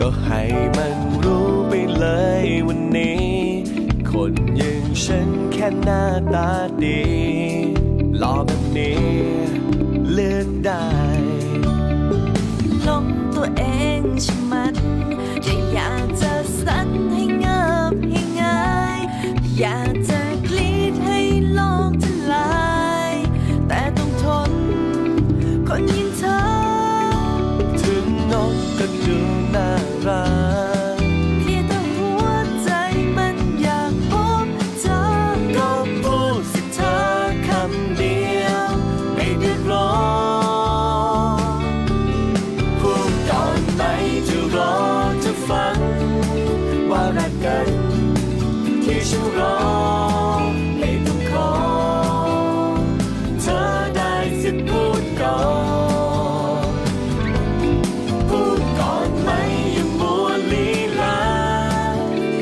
ก็ให้มันรู้ไปเลยวันนี้ คนอย่างฉันแค่หน้าตาดีหล่อแบบนี้เลือกได้หลงตัวเองใช่มัน นกก็ดูน่ารักเพียงแต่หัวใจมันอยากพบเธอก็พูดสิเธอคำเดียวไม่เดือดร้อนพูดก่อนไหมจะรอจะฟังว่ารักกันที่ฉันรอ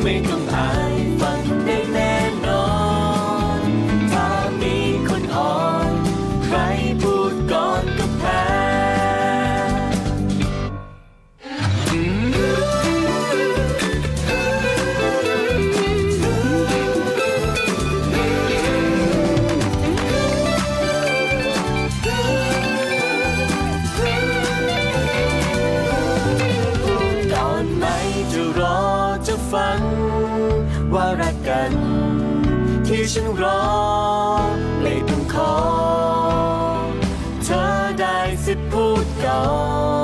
ไม่ต้องอายฟังได้แน่นอน ถ้ามีคนอ่อน ใครพูดก่อนก็แพ้ก่อนไหมจะรอจะฟัง ฉันรอ ไม่ต้องขอ เธอได้สิทธิ์พูดก่อน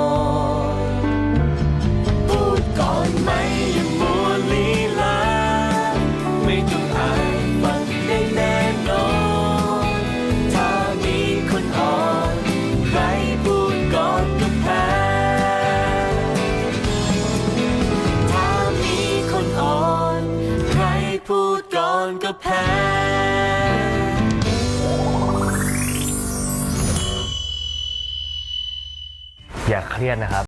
พูดก่อนก็แพ้อย่าเครียดนะครับ